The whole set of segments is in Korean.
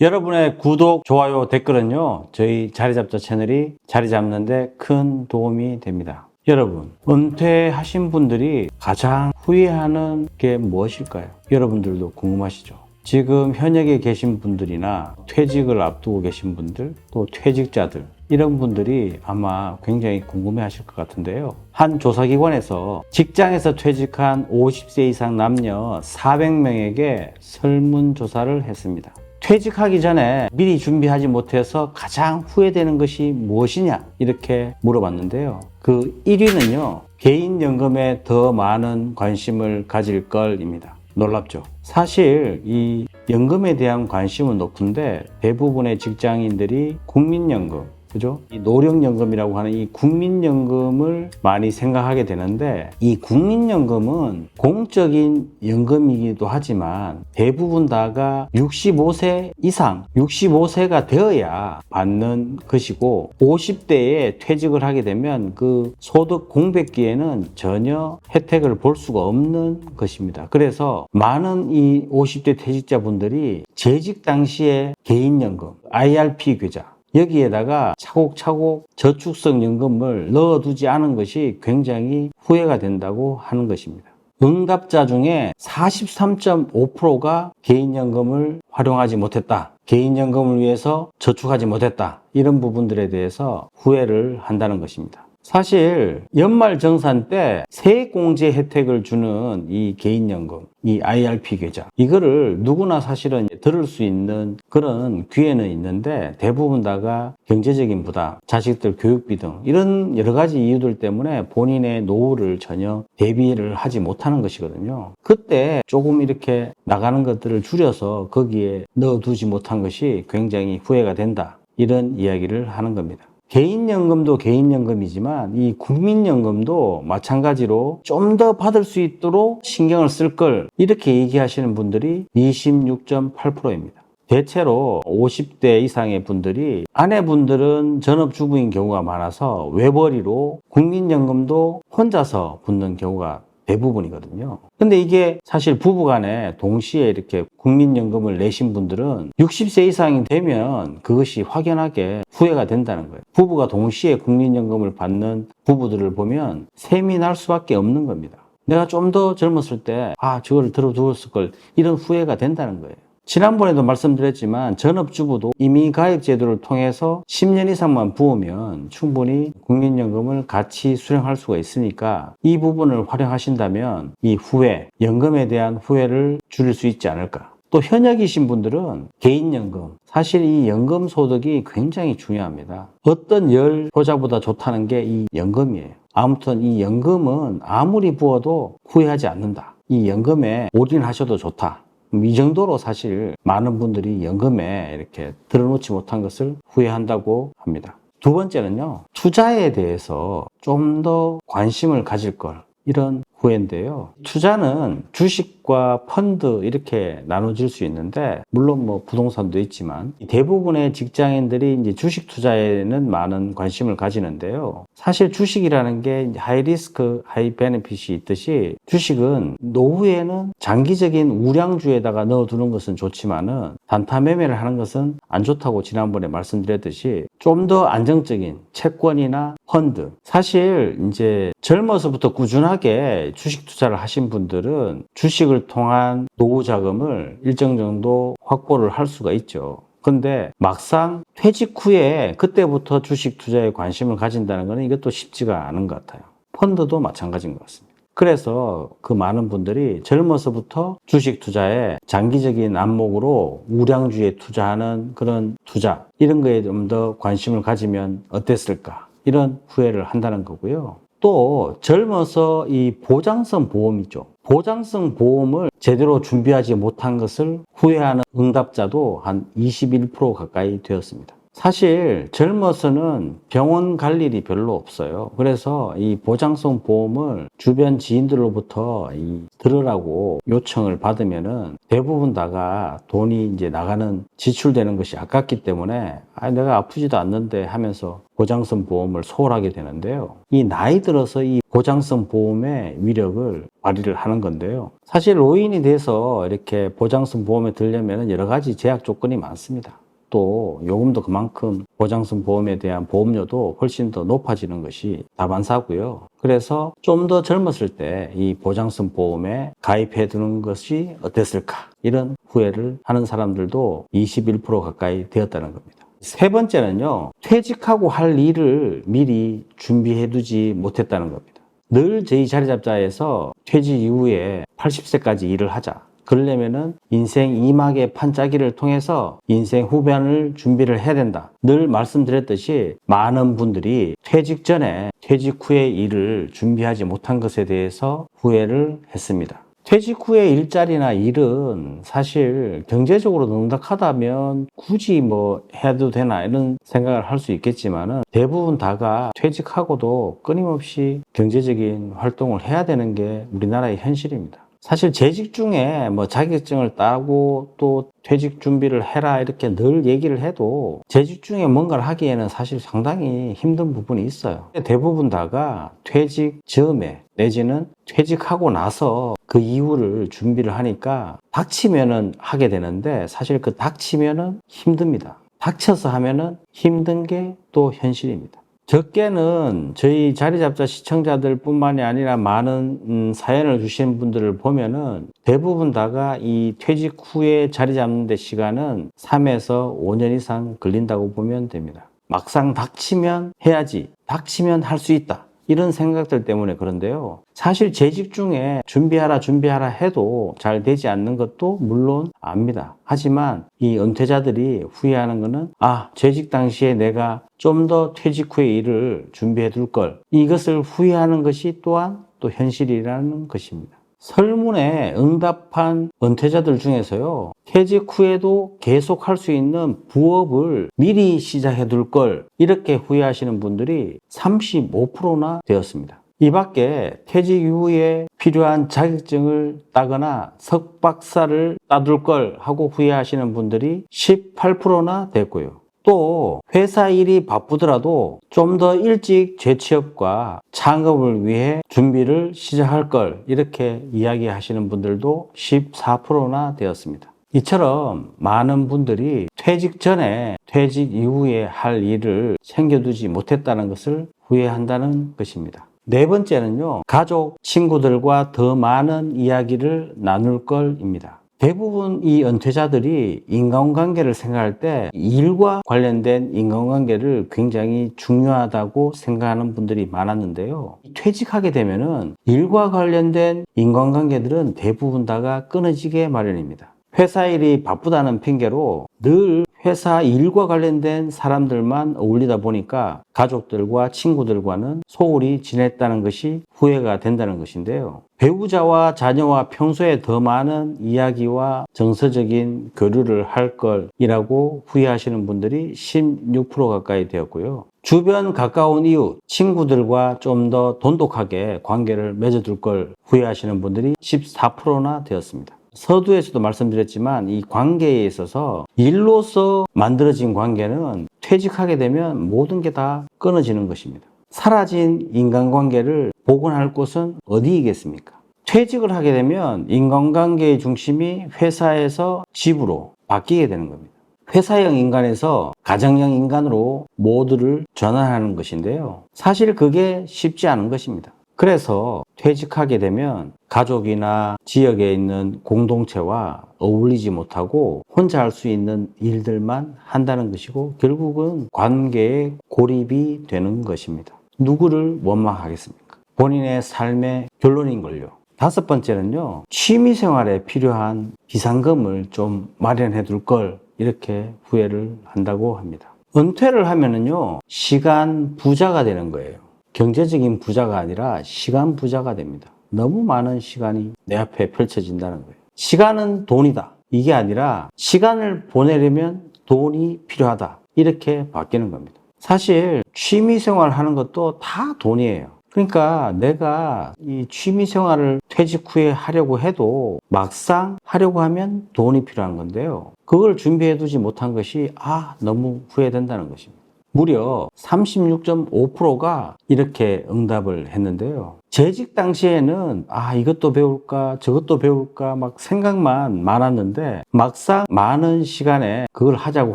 여러분의 구독, 좋아요, 댓글은요, 저희 자리잡자 채널이 자리 잡는데 큰 도움이 됩니다. 여러분, 은퇴하신 분들이 가장 후회하는 게 무엇일까요? 여러분들도 궁금하시죠? 지금 현역에 계신 분들이나 퇴직을 앞두고 계신 분들, 또 퇴직자들, 이런 분들이 아마 굉장히 궁금해 하실 것 같은데요. 한 조사기관에서 직장에서 퇴직한 50세 이상 남녀 400명에게 설문조사를 했습니다. 퇴직하기 전에 미리 준비하지 못해서 가장 후회되는 것이 무엇이냐 이렇게 물어봤는데요. 그 1위는요. 개인연금에 더 많은 관심을 가질 걸입니다. 놀랍죠? 사실 이 연금에 대한 관심은 높은데 대부분의 직장인들이 국민연금 그죠? 이 노령연금이라고 하는 이 국민연금을 많이 생각하게 되는데 이 국민연금은 공적인 연금이기도 하지만 대부분 다가 65세 이상, 65세가 되어야 받는 것이고 50대에 퇴직을 하게 되면 그 소득 공백기에는 전혀 혜택을 볼 수가 없는 것입니다. 그래서 많은 이 50대 퇴직자분들이 재직 당시에 개인연금, IRP 계좌 여기에다가 차곡차곡 저축성 연금을 넣어두지 않은 것이 굉장히 후회가 된다고 하는 것입니다. 응답자 중에 43.5%가 개인연금을 활용하지 못했다. 개인연금을 위해서 저축하지 못했다. 이런 부분들에 대해서 후회를 한다는 것입니다. 사실 연말정산 때 세액공제 혜택을 주는 이 개인연금, 이 IRP 계좌 이거를 누구나 사실은 들을 수 있는 그런 기회는 있는데 대부분 다가 경제적인 부담, 자식들 교육비 등 이런 여러 가지 이유들 때문에 본인의 노후를 전혀 대비를 하지 못하는 것이거든요. 그때 조금 이렇게 나가는 것들을 줄여서 거기에 넣어두지 못한 것이 굉장히 후회가 된다. 이런 이야기를 하는 겁니다. 개인연금도 개인연금이지만 이 국민연금도 마찬가지로 좀 더 받을 수 있도록 신경을 쓸 걸 이렇게 얘기하시는 분들이 26.8%입니다. 대체로 50대 이상의 분들이 아내분들은 전업주부인 경우가 많아서 외벌이로 국민연금도 혼자서 붙는 경우가 대부분이거든요. 근데 이게 사실 부부간에 동시에 이렇게 국민연금을 내신 분들은 60세 이상이 되면 그것이 확연하게 후회가 된다는 거예요. 부부가 동시에 국민연금을 받는 부부들을 보면 셈이 날 수밖에 없는 겁니다. 내가 좀 더 젊었을 때, 아, 저걸 들어두었을 걸, 이런 후회가 된다는 거예요. 지난번에도 말씀드렸지만 전업주부도 이민가입 제도를 통해서 10년 이상만 부으면 충분히 국민연금을 같이 수령할 수가 있으니까 이 부분을 활용하신다면 이 후회, 연금에 대한 후회를 줄일 수 있지 않을까. 또 현역이신 분들은 개인연금, 사실 이 연금 소득이 굉장히 중요합니다. 어떤 열 효자보다 좋다는 게 이 연금이에요. 아무튼 이 연금은 아무리 부어도 후회하지 않는다. 이 연금에 올인하셔도 좋다. 이 정도로 사실 많은 분들이 연금에 이렇게 들어놓지 못한 것을 후회한다고 합니다. 두 번째는요, 투자에 대해서 좀 더 관심을 가질 걸. 이런 후회인데요. 투자는 주식 과 펀드 이렇게 나눠질 수 있는데, 물론 뭐 부동산도 있지만, 대부분의 직장인들이 이제 주식 투자에는 많은 관심을 가지는데요. 사실 주식이라는 게 하이 리스크, 하이 베네핏이 있듯이, 주식은 노후에는 장기적인 우량주에다가 넣어두는 것은 좋지만은, 단타 매매를 하는 것은 안 좋다고 지난번에 말씀드렸듯이, 좀 더 안정적인 채권이나 펀드. 사실 이제 젊어서부터 꾸준하게 주식 투자를 하신 분들은 주식을 통한 노후 자금을 일정 정도 확보를 할 수가 있죠. 근데 막상 퇴직 후에 그때부터 주식 투자에 관심을 가진다는 것은 이것도 쉽지가 않은 것 같아요. 펀드도 마찬가지인 것 같습니다. 그래서 그 많은 분들이 젊어서부터 주식 투자에 장기적인 안목으로 우량주에 투자하는 그런 투자, 이런 거에 좀 더 관심을 가지면 어땠을까? 이런 후회를 한다는 거고요. 또 젊어서 이 보장성 보험이죠. 보장성 보험을 제대로 준비하지 못한 것을 후회하는 응답자도 한 21% 가까이 되었습니다. 사실 젊어서는 병원 갈 일이 별로 없어요. 그래서 이 보장성 보험을 주변 지인들로부터 이 들으라고 요청을 받으면은 대부분 다가 돈이 이제 나가는 지출되는 것이 아깝기 때문에 아 내가 아프지도 않는데 하면서 보장성 보험을 소홀하게 되는데요. 이 나이 들어서 이 보장성 보험의 위력을 발휘를 하는 건데요. 사실 노인이 돼서 이렇게 보장성 보험에 들려면 여러 가지 제약 조건이 많습니다. 또 요금도 그만큼 보장성 보험에 대한 보험료도 훨씬 더 높아지는 것이 다반사고요. 그래서 좀 더 젊었을 때 이 보장성 보험에 가입해 두는 것이 어땠을까 이런 후회를 하는 사람들도 21% 가까이 되었다는 겁니다. 세 번째는요, 퇴직하고 할 일을 미리 준비해 두지 못했다는 겁니다. 늘 저희 자리 잡자에서 퇴직 이후에 80세까지 일을 하자. 그러려면은 인생 이막의 판짜기를 통해서 인생 후반을 준비를 해야 된다. 늘 말씀드렸듯이 많은 분들이 퇴직 전에 퇴직 후의 일을 준비하지 못한 것에 대해서 후회를 했습니다. 퇴직 후의 일자리나 일은 사실 경제적으로 넉넉하다면 굳이 뭐 해도 되나 이런 생각을 할 수 있겠지만은 대부분 다가 퇴직하고도 끊임없이 경제적인 활동을 해야 되는 게 우리나라의 현실입니다. 사실 재직 중에 뭐 자격증을 따고 또 퇴직 준비를 해라 이렇게 늘 얘기를 해도 재직 중에 뭔가를 하기에는 사실 상당히 힘든 부분이 있어요. 대부분 다가 퇴직 전에 내지는 퇴직하고 나서 그 이후를 준비를 하니까 닥치면은 하게 되는데 사실 그 닥치면은 힘듭니다. 닥쳐서 하면은 힘든 게 또 현실입니다. 적게는 저희 자리잡자 시청자들 뿐만이 아니라 많은 음, 사연을 주신 분들을 보면은 대부분 다가 이 퇴직 후에 자리 잡는 데 시간은 3에서 5년 이상 걸린다고 보면 됩니다. 막상 닥치면 해야지, 닥치면 할 수 있다. 이런 생각들 때문에 그런데요. 사실 재직 중에 준비하라 준비하라 해도 잘 되지 않는 것도 물론 압니다. 하지만 이 은퇴자들이 후회하는 것은 아 재직 당시에 내가 좀 더 퇴직 후의 일을 준비해 둘 걸. 이것을 후회하는 것이 또한 또 현실이라는 것입니다. 설문에 응답한 은퇴자들 중에서요, 퇴직 후에도 계속 할 수 있는 부업을 미리 시작해 둘 걸, 이렇게 후회하시는 분들이 35%나 되었습니다. 이 밖에 퇴직 이후에 필요한 자격증을 따거나 석박사를 따둘 걸 하고 후회하시는 분들이 18%나 됐고요. 또 회사 일이 바쁘더라도 좀 더 일찍 재취업과 창업을 위해 준비를 시작할 걸 이렇게 이야기하시는 분들도 14%나 되었습니다. 이처럼 많은 분들이 퇴직 전에 퇴직 이후에 할 일을 챙겨두지 못했다는 것을 후회한다는 것입니다. 네 번째는요, 가족, 친구들과 더 많은 이야기를 나눌 걸입니다. 대부분 이 은퇴자들이 인간관계를 생각할 때 일과 관련된 인간관계를 굉장히 중요하다고 생각하는 분들이 많았는데요. 퇴직하게 되면은 일과 관련된 인간관계들은 대부분 다가 끊어지게 마련입니다. 회사 일이 바쁘다는 핑계로 늘 회사 일과 관련된 사람들만 어울리다 보니까 가족들과 친구들과는 소홀히 지냈다는 것이 후회가 된다는 것인데요. 배우자와 자녀와 평소에 더 많은 이야기와 정서적인 교류를 할 걸이라고 후회하시는 분들이 16% 가까이 되었고요. 주변 가까운 이웃, 친구들과 좀 더 돈독하게 관계를 맺어둘 걸 후회하시는 분들이 14%나 되었습니다. 서두에서도 말씀드렸지만 이 관계에 있어서 일로서 만들어진 관계는 퇴직하게 되면 모든 게 다 끊어지는 것입니다. 사라진 인간관계를 복원할 곳은 어디이겠습니까? 퇴직을 하게 되면 인간관계의 중심이 회사에서 집으로 바뀌게 되는 겁니다. 회사형 인간에서 가정형 인간으로 모두를 전환하는 것인데요. 사실 그게 쉽지 않은 것입니다. 그래서 퇴직하게 되면 가족이나 지역에 있는 공동체와 어울리지 못하고 혼자 할 수 있는 일들만 한다는 것이고 결국은 관계에 고립이 되는 것입니다. 누구를 원망하겠습니까? 본인의 삶의 결론인걸요. 다섯 번째는요, 취미 생활에 필요한 비상금을 좀 마련해 둘 걸 이렇게 후회를 한다고 합니다. 은퇴를 하면은요, 시간 부자가 되는 거예요. 경제적인 부자가 아니라 시간 부자가 됩니다. 너무 많은 시간이 내 앞에 펼쳐진다는 거예요. 시간은 돈이다. 이게 아니라 시간을 보내려면 돈이 필요하다. 이렇게 바뀌는 겁니다. 사실 취미 생활 하는 것도 다 돈이에요. 그러니까 내가 이 취미 생활을 퇴직 후에 하려고 해도 막상 하려고 하면 돈이 필요한 건데요. 그걸 준비해 두지 못한 것이 아, 너무 후회된다는 것입니다. 무려 36.5%가 이렇게 응답을 했는데요. 재직 당시에는 아, 이것도 배울까, 저것도 배울까 막 생각만 많았는데 막상 많은 시간에 그걸 하자고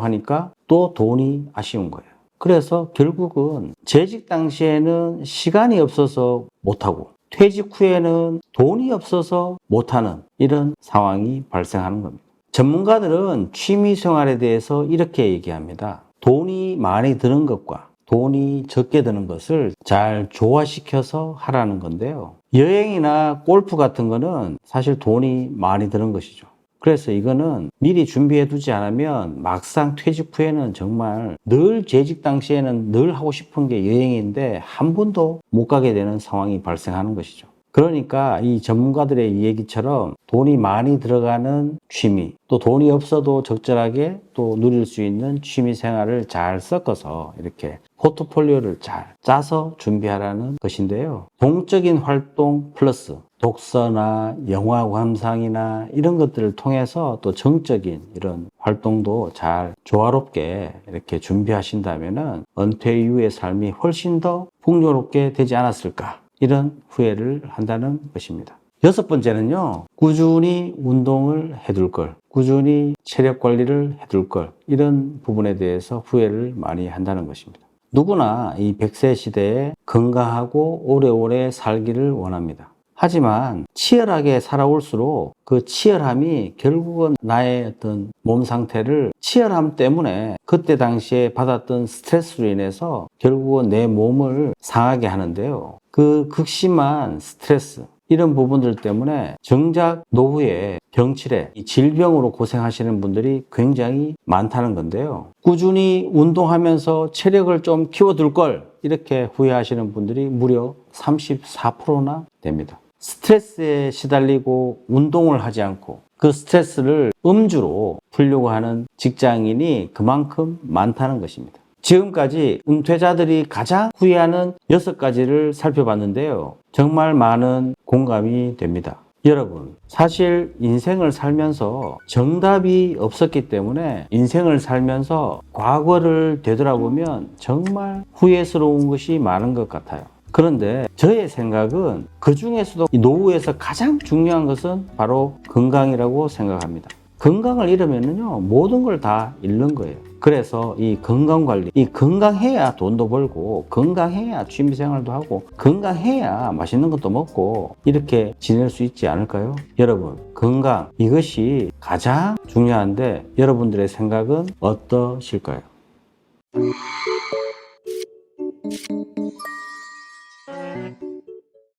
하니까 또 돈이 아쉬운 거예요. 그래서 결국은 재직 당시에는 시간이 없어서 못하고 퇴직 후에는 돈이 없어서 못하는 이런 상황이 발생하는 겁니다. 전문가들은 취미 생활에 대해서 이렇게 얘기합니다. 돈이 많이 드는 것과 돈이 적게 드는 것을 잘 조화시켜서 하라는 건데요. 여행이나 골프 같은 거는 사실 돈이 많이 드는 것이죠. 그래서 이거는 미리 준비해 두지 않으면 막상 퇴직 후에는 정말 늘 재직 당시에는 늘 하고 싶은 게 여행인데 한 번도 못 가게 되는 상황이 발생하는 것이죠. 그러니까 이 전문가들의 이 얘기처럼 돈이 많이 들어가는 취미, 또 돈이 없어도 적절하게 또 누릴 수 있는 취미 생활을 잘 섞어서 이렇게 포트폴리오를 잘 짜서 준비하라는 것인데요. 동적인 활동 플러스 독서나 영화 감상이나 이런 것들을 통해서 또 정적인 이런 활동도 잘 조화롭게 이렇게 준비하신다면 은퇴 이후의 삶이 훨씬 더 풍요롭게 되지 않았을까 이런 후회를 한다는 것입니다. 여섯 번째는요, 꾸준히 운동을 해둘 걸, 꾸준히 체력 관리를 해둘 걸, 이런 부분에 대해서 후회를 많이 한다는 것입니다. 누구나 이 100세 시대에 건강하고 오래오래 살기를 원합니다. 하지만 치열하게 살아올수록 그 치열함이 결국은 나의 어떤 몸 상태를 치열함 때문에 그때 당시에 받았던 스트레스로 인해서 결국은 내 몸을 상하게 하는데요. 그 극심한 스트레스, 이런 부분들 때문에 정작 노후에 병치레, 이 질병으로 고생하시는 분들이 굉장히 많다는 건데요. 꾸준히 운동하면서 체력을 좀 키워둘 걸 이렇게 후회하시는 분들이 무려 34%나 됩니다. 스트레스에 시달리고 운동을 하지 않고 그 스트레스를 음주로 풀려고 하는 직장인이 그만큼 많다는 것입니다. 지금까지 은퇴자들이 가장 후회하는 여섯 가지를 살펴봤는데요. 정말 많은 공감이 됩니다. 여러분, 사실 인생을 살면서 정답이 없었기 때문에 인생을 살면서 과거를 되돌아보면 정말 후회스러운 것이 많은 것 같아요. 그런데 저의 생각은 그 중에서도 이 노후에서 가장 중요한 것은 바로 건강이라고 생각합니다. 건강을 잃으면요 모든 걸 다 잃는 거예요. 그래서 이 건강 관리, 이 건강해야 돈도 벌고 건강해야 취미 생활도 하고 건강해야 맛있는 것도 먹고 이렇게 지낼 수 있지 않을까요? 여러분, 건강 이것이 가장 중요한데 여러분들의 생각은 어떠실까요?